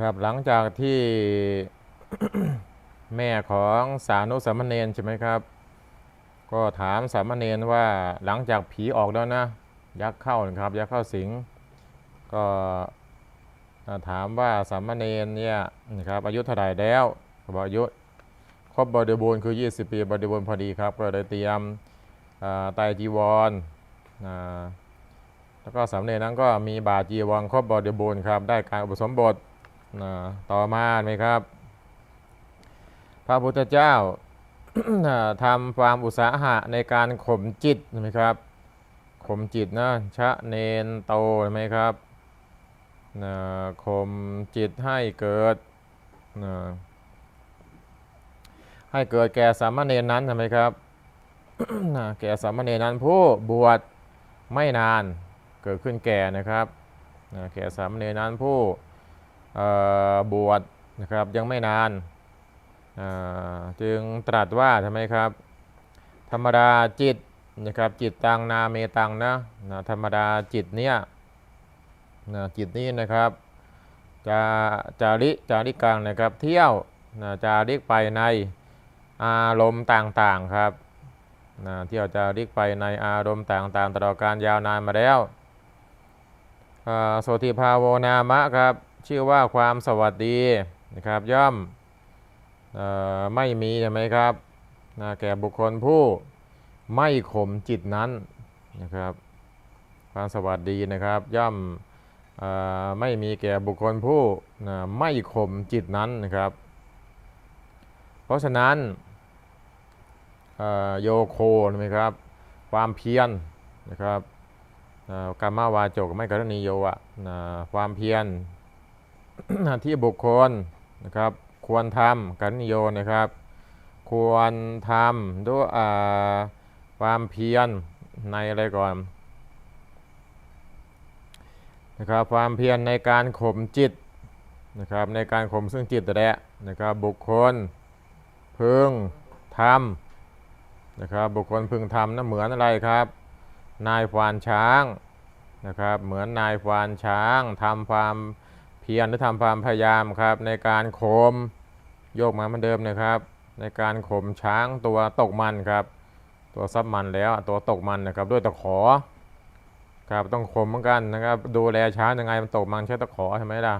ครับหลังจากที่แม่ของสานุสามเณรใช่ไหมครับ ก็ถามสามเณรว่าหลังจากผีออกแล้วนะ ยักษ์เข้านะครับ ยักษ์เข้าสิง ก็ถามว่าสามเณรเนี่ยนะครับอายุเท่าไหร่แล้วบอกอายุครบบริบูรณ์คือ 20 ปีบริบูรณ์พอดีครับ ก็เลยเตรียมอ่าไตจีวรแล้วก็สามเณรนั้นก็มีบาจีวรครบบริบูรณ์ครับ ได้การอุปสมบท อ่าต่อมาไหมครับ พระพุทธเจ้าทำความอุตสาหะในการข่มจิตไหมครับข่มจิตนะชะเนนโตไหมครับนะข่มจิตให้เกิดนะให้เกิดแก่สามเณรนั้นใช่ไหมครับนะแก่สามเณรนั้นผู้บวชไม่นานเกิดขึ้นแก่นะครับนะแก่สามเณรนั้นผู้ บวชนะครับยังไม่นานจึงตรัสว่าทำไมครับ ธรรมดาจิตนะครับจิตตังนาเมตังนะนะธรรมดาจิตเนี่ยนะจิตนี้นะครับจะจาริจาริกังนะครับ เที่ยวนะจาริกไปในอารมณ์ต่างๆครับนะเที่ยวจาริกไปในอารมณ์ต่างๆตลอดการยาวนานมาแล้วโสติภาโวนามะครับ ชื่อว่าความสวัสดีนะครับ ย่อมออไม่มีใช่ไหมครับนะแก่บุคคลผู้ไม่ข่มจิตนั้นนะครับ ความสวัสดีนะครับ ย่อมออไม่มีแก่บุคคลผู้นะไม่ข่มจิตนั้นนะครับ เพราะฉะนั้นโยโคใช่ไหมครับ ความเพียรนะครับกรรมาวาจกไม่กรณีโยะนะความเพียร ที่บุคคลนะครับ ควรทำกันโยนะครับ ควรทำด้วยความเพียรในอะไรก่อนนะครับ ความเพียรในการข่มจิตนะครับในการข่มซึ่งจิตแหละนะครับบุคคลพึงทำนะครับบุคคลพึงทำนะเหมือนอะไรครับ นายควานช้างนะครับเหมือนนายควานช้างทำความ เพียรหรือทำความพยายามครับ ในการข่มโยกมาเหมือนเดิมนะครับ ในการข่มช้างตัวตกมันครับ ตัวซับมันแล้วตัวตกมันนะครับด้วยตะขอครับต้องข่มเหมือนกันนะครับ ดูแลช้างยังไงมันตกมันใช้ตะขอใช่ไหมล่ะ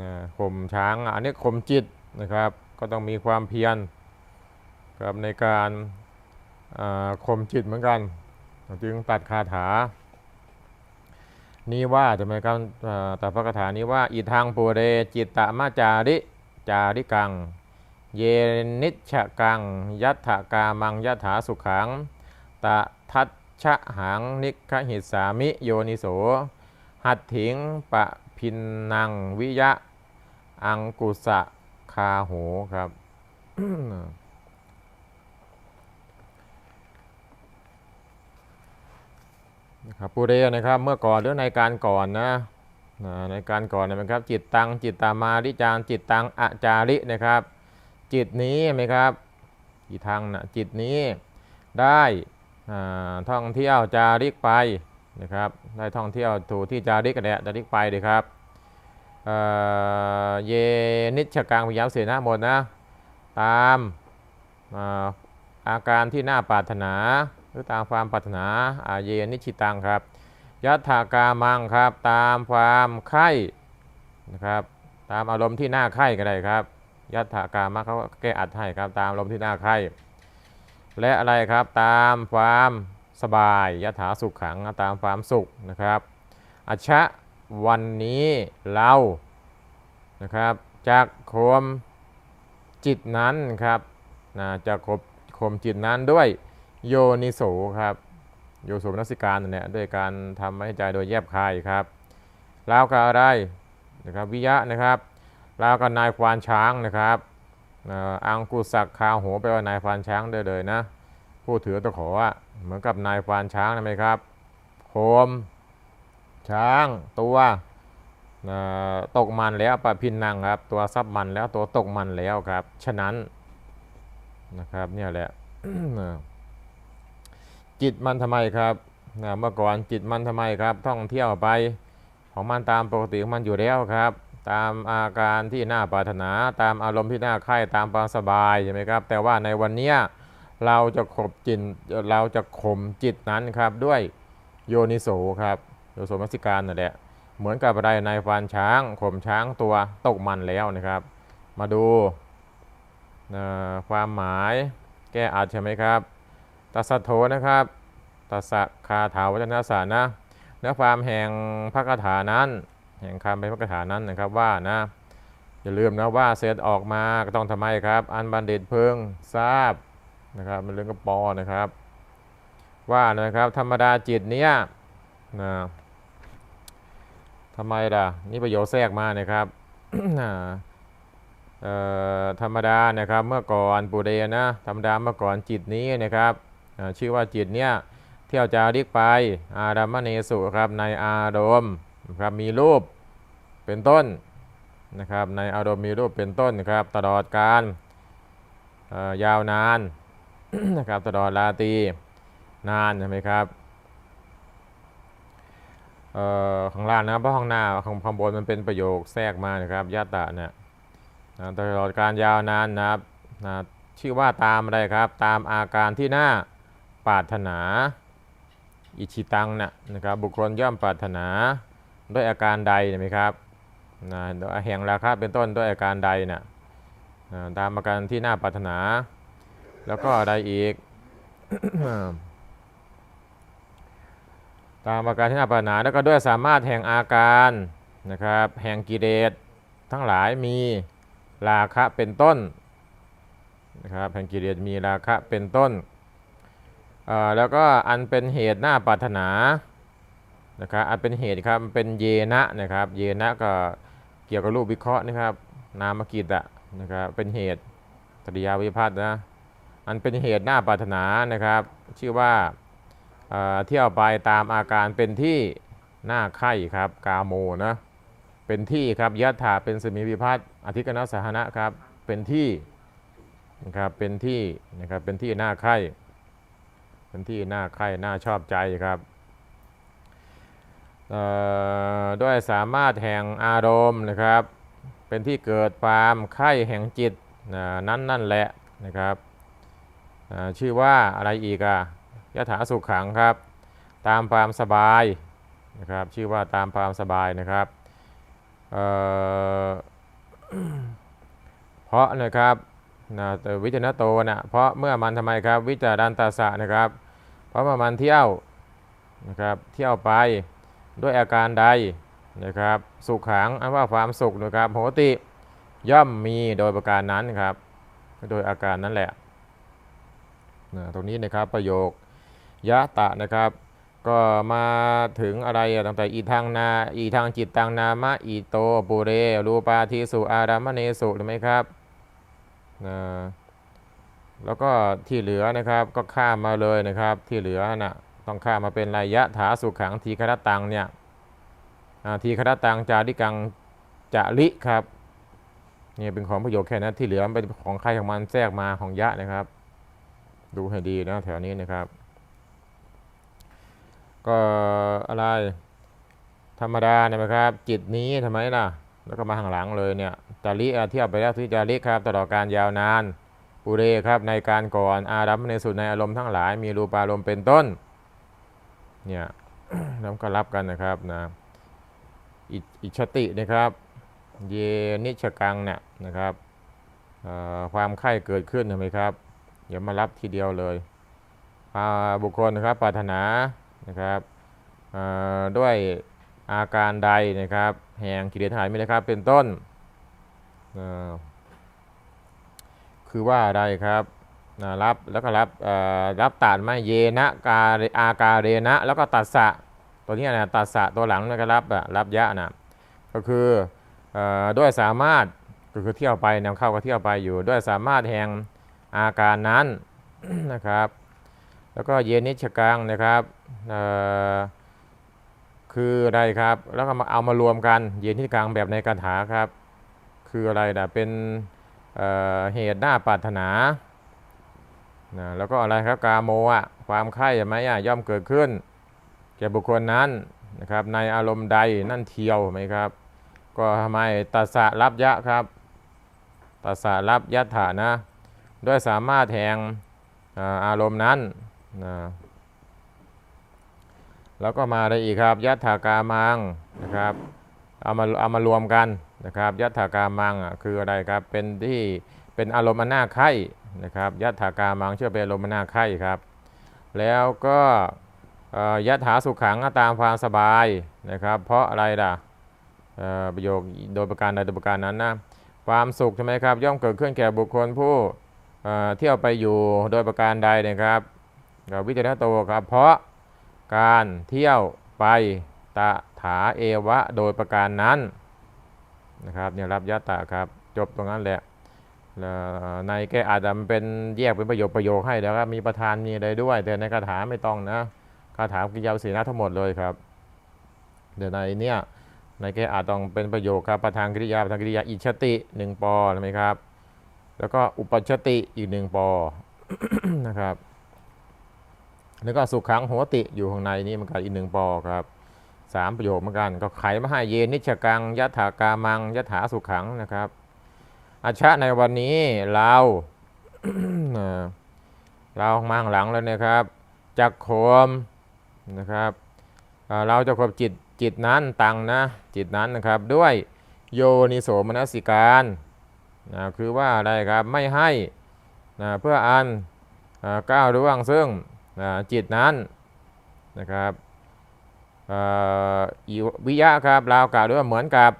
นะข่มช้างอันนี้ข่มจิตนะครับ ก็ต้องมีความเพียรครับในการข่มจิตเหมือนกัน จึงตัดคาถา นี้ว่าทำไมครับอ่าตัดพระคาถานี้ว่าอีทางปูเรจิตตมาจาริจาริกัง เยนิชกัง ยัตถกามังยัตถาสุขัง ตะทัชชะหังนิคหิสามิโยนิโส หัตถิงปะพินนังวิยะ อังกุสะคาโหครับ นะครับปุเรนะครับเมื่อก่อนหรือในการก่อนนะในการก่อนนะครับ จิตตังจิตตามาริจางจิตตังอาจารินะครับ จิตนี้ไหมครับอีทางนะจิตนี้ได้ท่องเที่ยวจาริกไปนะครับ ได้ท่องเที่ยวถูที่จาริกกันแหละจาริกไปเลยครับเยนิชกังพยายามเสียหน้าหมดนะตามอาอาการที่น่าปรารถนา หรือตามความปรารถนาอาเยนิชิตังครับยัตถากามังครับ ตามความใคร่นะครับ ตามอารมณ์ที่น่าใคร่ก็ได้ครับยัตถากามะเขาแก้อัดให้ครับ ตามอารมณ์ที่น่าใคร่และอะไรครับตามความสบายยัตถาสุขขังตามความสุขนะครับอัชชะวันนี้เรานะครับจากคมจิตนั้นครับนะจะคบคมจิตนั้นด้วย โยนิโสครับโยโสมนสิการเนั่นแหละด้วยการทำให้ใจโดยแยบคายครับลาวกับอะไรนะครับวิยะนะครับลาวกับนายควานช้างนะครับอังกุสักคาโหไปว่านายควานช้างได้เลยนะผู้ถือตะขอเหมือนกับนายควานช้างนะไหมครับโคม ช้างตัวตกมันแล้วปะพินนังครับ ตัวซับมันแล้วตัวตกมันแล้วครับ ฉะนั้นนะครับเนี่ยแหละ จิตมันทำไมครับนะเมื่อก่อนจิตมันทำไมครับ ท่องเที่ยวไปของมันตามปกติของมันอยู่แล้วครับ ตามอาการที่น่าปรารถนา ตามอารมณ์ที่น่าใคร่ตามความสบายใช่ไหมครับ แต่ว่าในวันเนี้ยเราจะขบจิตเราจะข่มจิตนั้นครับด้วยโยนิโสครับโยนิโสมัสิการนั่นแหละเหมือนกับอะไรในฟันช้างข่มช้างตัวตกมันแล้วนะครับ มาดูความหมายแก้อัดใช่ไหมครับ ตัสะโถนะครับตัสะคาถาวัจนสานะเนื้อความแห่งพระคาถานั้น แห่งคำเป็นพระคาถานั้นนะครับว่านะอย่าลืมนะว่าเสร็จออกมาก็ต้องทำไมครับ อันบัณฑิตเพึงทราบนะครับมันเรื่องกระปอนะครับ ว่านะครับธรรมดาจิตเนี้ยนะทำไมล่ะนี่ประโยชน์แทรกมานะครับธรรมดานะครับเมื่อก่อนปุเรนะธรรมดาเมื่อก่อนจิตนี้นะครับ ชื่อว่าจิตเนี้ยเที่ยวจาริกไป อาดัมมเนสุครับในอารมณ์ครับมีรูปเป็นต้นนะครับในอารมณ์มีรูปเป็นต้นครับตลอดการยาวนานนะครับตลอดราตรีนานใช่ไหมครับเอ่อข้างล่างนะเพราะข้างหน้าข้างข้างบนมันเป็นประโยคแทรกมานะครับยะตะเนี่ยนะตลอดการยาวนานนะครับนะชื่อว่าตามอะไรครับ ตามอาการที่หน่า ปรารถนา อิชิตังนะนะครับบุคคลย่อมปรารถนาด้วยอาการใดนไหมครับนะโดยแห่งราคะเป็นต้นด้วยอาการใดนะนะตามอาการที่น่าปรารถนา แล้วก็อะไรอีก ตามอาการที่น่าปรารถนาแล้วก็ด้วยสามารถแห่งอาการนะครับแห่งกิเลสทั้งหลายมีราคะเป็นต้นนะครับแห่งกิเลสมีราคะเป็นต้น แล้วก็อันเป็นเหตุหน้าปรารถนานะครับอันเป็นเหตุครับเป็นเยนะนะครับเยนะก็เกี่ยวกับรูปวิเคราะห์นะครับ นามกิจอะนะครับเป็นเหตุตริยาวิพัฒน์นะอันเป็นเหตุหน้าปรารถนานะครับ ชื่อว่าเที่ยวไปตามอาการเป็นที่หน้าไข่ครับกาโมนะเป็นที่ครับยะถาเป็นสมีวิพัฒน์อธิกนสหนะครับเป็นที่นะครับเป็นที่นะครับเป็นที่หน้าไข่ เป็นที่น่าใคร่น่าชอบใจครับด้วยสามารถแห่งอารมณ์นะครับ เป็นที่เกิดความไข้แห่งจิตนั้นนั่นแหละนะครับชื่อว่าอะไรอีกอะยถาสุขขังครับ ตามความสบายนะครับชื่อว่าตามความสบายนะครับเเพราะนะครับนะวิจารณโตนะเพราะเมื่อมันทำไมครับ วิจารันตาสะนะครับ เพราะว่ามันเที่ยวนะครับเที่ยวไปด้วยอาการใดนะครับสุขขังอันว่าความสุขนะครับโหติย่อมมีโดยประการนั้นครับโดยอาการนั้นแหละนะตรงนี้นะครับประโยคยะตะนะครับ ก็มาถึงอะไรตั้งแต่อีทางนาอีทางจิตตังนามะอีโตปุเรรูปาทิสุอารามเนสุถูกไหมครับนะ แล้วก็ที่เหลือนะครับก็ข้ามมาเลยนะครับ ที่เหลือน่ะต้องข้ามมาเป็นระยะถาสุขังทีครตังเนี่ยทีครตังจาริกังจาริครับเนี่ยเป็นของประโยคแค่นั้นที่เหลือเป็นของใครของมันแทรกมาของยะนะครับ ดูให้ดีนะแถวนี้นะครับ ก็อะไรธรรมดาเนี่ยนะครับ จิตนี้ทำไมล่ะ แล้วก็มาข้างหลังเลยเนี่ยจาริอ่เทียบไปแล้วที่จาริครับตลอดการยาวนาน ปุเรครับในการก่อนอารัมในสุดในอารมณ์ทั้งหลาย มีรูปารมณ์เป็นต้นเนี่ยแล้วก็รับกันนะครับนะอิชตินะครับ เยนิชกังเนี่ยนะครับความไข้เกิดขึ้นใช่ไหมครับอย่ามารับทีเดียวเลยอ่าบุคคลนะครับปรารถนานะครับด้วยอาการใดนะครับ แห่งกิเลสหายไม่ได้ครับเป็นต้นอ คือว่าอะไรครับนะรับแล้วก็รับรับตัดไม่เยนะกาอากาเรนะ แล้วก็ตัดสะตัวนี้นะตัดสะตัวหลังนะก็รับรับยะนะก็คือด้วยสามารถก็คือเที่ยวไปนำเข้าก็เที่ยวไปอยู่ ด้วยสามารถแห่งอาการนั้นนะครับ แล้วก็เยนิชกังนะครับคืออะไรครับ แล้วก็มาเอามารวมกัน เยนิชกังแบบในคาถาครับ คืออะไรนะเป็น เเหตุหน้าปรารถนานะแล้วก็อะไรครับกาโมอะความใคร่ใช่ไหมอะย่อมเกิดขึ้น แก่บุคคลนั้นนะครับในอารมณ์ใดนั่นเทียวไหมครับ ก็ทำไมตัสสะรับยะครับตัสสะรับยะถานะด้วยสามารถแห่งอารมณ์นั้นนะแล้วก็มาอะได้อีกครับยะถากามังนะครับเอามาเอามารวมกัน นะครับยะถากามังอะคืออะไรครับเป็นที่เป็นอารมณ์อนน่าใคร่นะครับยะถากามังเชื่อเป็นอารมณ์อนน่าใคร่ครับ แล้วก็เอ่อยะถาสุขขังตามความสบายนะครับ เพราะอะไรล่ะประโยคโดยประการใดโดยประการนั้นนะความสุขใช่ไหมครับย่อมเกิดขึ้นแก่บุคคลผู้เที่ยวไปอยู่โดยประการใดนะครับวิจารณโตครับเพราะการเที่ยวไปตถาเอวะโดยประการนั้น นะครับเนี่ยรับยะตะครับ จบตรงนั้นแหละแล้วในแกอาจจะเป็นแยกเป็นประโยคประโยคให้แล้วครับมีประธานมีอะไรด้วย แต่ในคาถาไม่ต้องนะคาถากิยาวสีนะทั้งหมดเลยครับเดี๋ยวในเนี้ยในแกอาจต้องเป็นประโยคครับประธานกริยาประธานกริยาอิชติหนึ่งปอใช่ไหมครับ แล้วก็อุปชติอีกหนึ่งปอนะครับแล้วก็สุขังโหติอยู่ข้างในนี้มันก็อีกหนึ่งปอครับ สามประโยคเหมือนกัน ก็ไขมาให้เยนิชกังยะถากามังยะถาสุขังนะครับ อาชะในวันนี้เราเอ่อเรามาข้างหลังแล้วนะครับจักโคมนะครับเราจะควบจิตจิตนั้นตังนะจิตนั้นนะครับ ด้วยโยนิโสมนสิการนะคือว่าอะไรครับไม่ให้นะเพื่ออันเอ่อก้าวล่วงซึ่งนะจิตนั้นนะครับ อิวิยะครับเรากล่าวด้วยว่าเหมือนกับ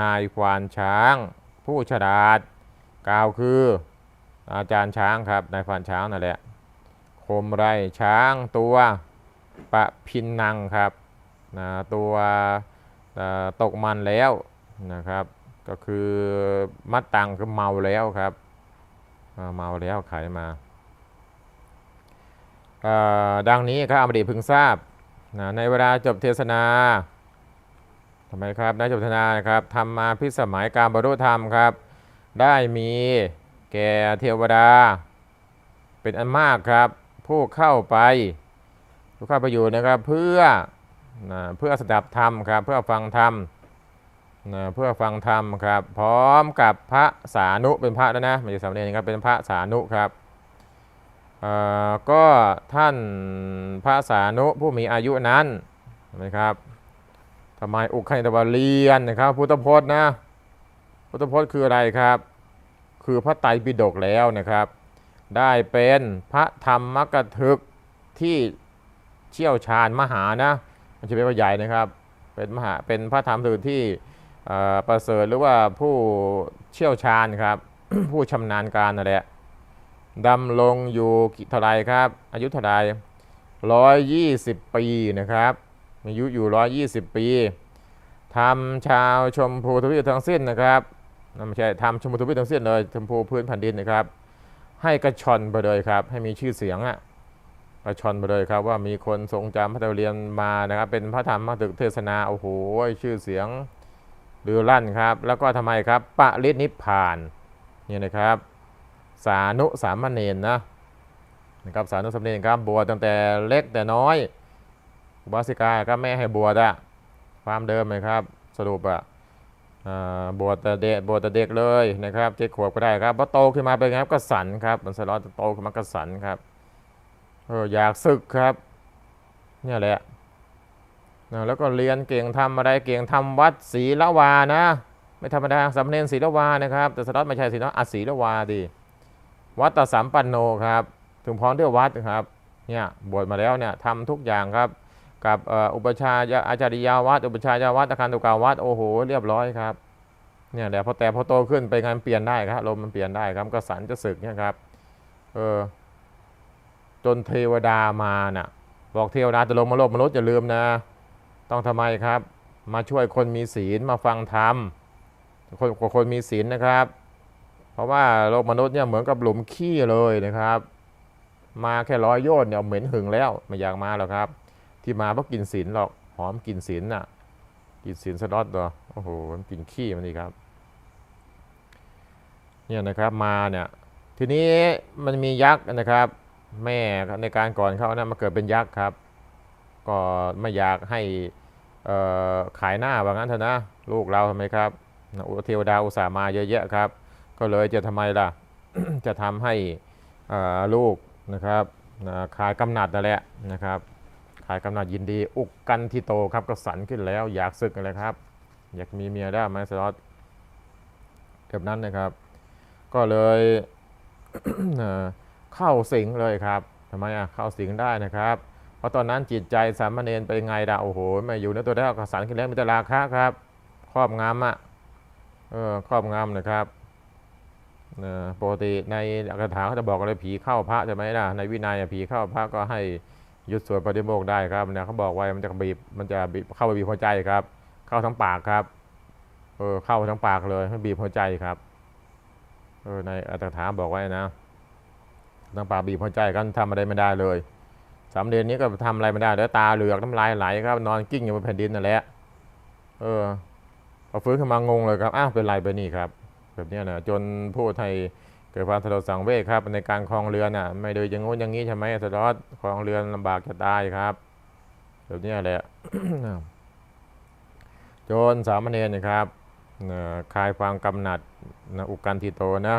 นายควานช้าง ผู้ฉลาดกล่าวคืออาจารย์ช้างครับนายควานช้างนั่นแหละคมไรช้างตัวปะพินนังครับนะตัวตกมันแล้วนะครับ ก็คือมัดตังคือเมาแล้วครับเมาแล้วขายมาดังนี้ครับอมดีพึงทราบ นะในเวลาจบเทศนาทำไมครับในจบเทศนานครับทำมาพิสมัยการบรรลุธรรมครับ ได้มีแก่เทวดา เป็นอันมากครับ ผู้เข้าไปผู้เข้าไปอยู่นะครับเพื่อนะเพื่อสดับธรรมครับ เพื่อฟังธรรมนะเพื่อฟังธรรมครับ พร้อมกับพระสานุเป็นพระแล้วนะไม่ใช่สามเณรครับเป็นพระสานุครับ ก็ท่านพระสานุผู้มีอายุนั้นนไหมครับทำไมอุคัยตวาเรียนนะครับ พุทธพจน์นะพุทธพจน์คืออะไรครับ คือพระไตรปิฎกแล้วนะครับ ได้เป็นพระธรรมกถึกที่เชี่ยวชาญมหานะมันจะเป็นว่าใหญ่นะครับ เป็นมหาเป็นพระธรรมถึกที่อ่อประเสริฐหรือว่าผู้เชี่ยวชาญครับ ผู้ชำนาญการนั่นแหละ ดำลงอยู่กี่เท่าไรครับ อายุเท่าไรร้อยยี่สิบปีนะครับ อายุอยู่ร้อยยี่สิบปีทำชาวชมพูทวีปทั้งสิ้นนะครับไม่ใช่ทำชมพูทวีปทั้งสิ้นเลยชมพูพื้นแผ่นดินนะครับ ให้กระชอนไปเลยครับ ให้มีชื่อเสียงอะกระชอนไปเลยครับ ว่ามีคนทรงจำพระไตรเรียนมานะครับ เป็นพระธรรมมาถึกเทศนาโอ้โหชื่อเสียงลือลั่นครับ แล้วก็ทำไมครับปะรินิพพานเนี่ยนะครับ สานุสามเณรนะนะครับสานุสามเณรครับบวชตั้งแต่เล็กแต่น้อยอุบาสิกาก็แม่ให้บวชอะความเดิมเลยครับ สรุปอะบวชแต่เด็กบวชแต่เด็กเลยนะครับเจ็ดขวบก็ได้ครับพอโตขึ้นมาเป็นไงครับก็สันครับมันสลอดโตขึ้นมาก็สันครับเอออยากศึกครับเนี่ยแหละนะแล้วก็เรียนเก่งทำอะไรเก่งทำวัดศรีละวานะ ไม่ธรรมดาสำเนียงศรีละวานะครับ แต่สล็อตไม่ใช่ศรีละอาศรีละวาดี วัดตสัมปันโนครับ ถึงพร้อมด้วยวัดครับ เนี่ยบวชมาแล้วเนี่ยทำทุกอย่างครับ กับอุปชาย์อาจาริยาวัด อุปชายาวัดอาคารตุกาวัด โอ้โห เรียบร้อยครับ เนี่ยแหละพอแต่พอโตขึ้นไปงานเปลี่ยนได้ครับลมมันเปลี่ยนได้ครับกสันจะศึกเนี่ยครับ เออ จนเทวดามาน่ะ บอกเทวดาจะลงมาโลกมนุษย์อย่าลืมนะ ต้องทำไมครับ มาช่วยคนมีศีลมาฟังธรรมคนคนมีศีลนะครับ ราะว่าโลกมนุษย์เนี่ยเหมือนกับหลุมขี้เลยนะครับ มาแค่ร้อยโยนเนี่ยเหม็นหึงแล้วไม่อยากมาหรอกครับ ที่มาเพราะกินศีลหรอกหอมกินศีลน่ะ กินศีลสะดอดตัวโอ้โหมันกินขี้มันดีครับเนี่ยนะครับมาเนี่ยทีนี้มันมียักษ์นะครับ แม่ในการก่อนเขานะมาเกิดเป็นยักษ์ครับ ก็ไม่อยากให้ขายหน้าว่างั้นเถอะนะลูกเราทำไมครับอุเทวดาอุตส่าห์มาเยอะแยะครับ ก็เลยจะทำไมล่ะ จะทำให้ลูกนะครับขายกำหนัดนั่นแหละนะครับขายกำหนัดยินดี อุกกันที่โตครับก็สันขึ้นแล้ว อยากศึกอะไรครับ อยากมีเมียได้ไหมสล็อตแบบนั้นนะครับ ก็เลยเข้าสิงเลยครับทำไมอะเข้าสิงได้นะครับ เพราะตอนนั้นจิตใจสามเณรเป็นไงดาโอ้โหไม่อยู่ในตัวได้ก็สันขึ้นแล้วมีแต่ราคะครับ ครอบงำอะเออครอบงำนะครับ ปกติในคาถาเขาจะบอกอะไรผีเข้าพระใช่ไหมล่ะในวินัยผีเข้าพระก็ให้หยุดสวดปฏิโมกได้ครับเนี่ยเขาบอกไว้มันจะบีบมันจะบีบเข้าไปบีบหัวใจครับ เข้าทั้งปากครับเออเข้าทั้งปากเลยให้บีบหัวใจครับเออในอัตถกถาบอกไว้นะทั้งปากบีบหัวใจกันทำอะไรไม่ได้เลยสามเดือนนี้ก็ทำอะไรไม่ได้แล้วตาเหลือกน้ำลายไหลครับ นอนกิ้งอยู่บนแผ่นดินนั่นแหละเออพอฟื้นขึ้นมางงเลยครับอ้าวเป็นไรไปนี่ครับ แบบนี้นะจนพูดให้เกิดความสลดสังเวชครับ ในการคลองเรือนอะ ไม่โดยอย่างงู้นอย่างนี้ใช่ไหมสลอดคลองเรือนลำบากจะตายครับ แบบนี้แหละจนสามเณรนะครับคลายความกำหนัดนะอุกกันทีโตนะ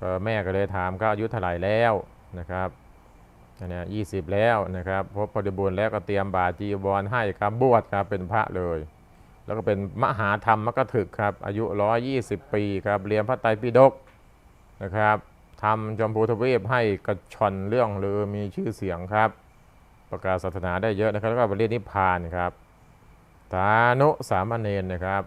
ก็แม่ก็เลยถามก็อายุเท่าไหร่แล้วนะครับอันนี้ยี่สิบแล้วนะครับพบบริบูรณ์แล้วก็เตรียมบาตรจีวรให้ครับบวชครับเป็นพระเลย แล้วก็เป็นมหาธรรมมกถึกครับ อายุ 120 ปีครับเรียนพระไตรปิฎกนะครับทำจอมพูทวีปให้กระชอนเรื่องหรือมีชื่อเสียงครับ ประกาศศาสนาได้เยอะนะครับแล้วก็บรินิพพานครับตานุสามเณรนะครับ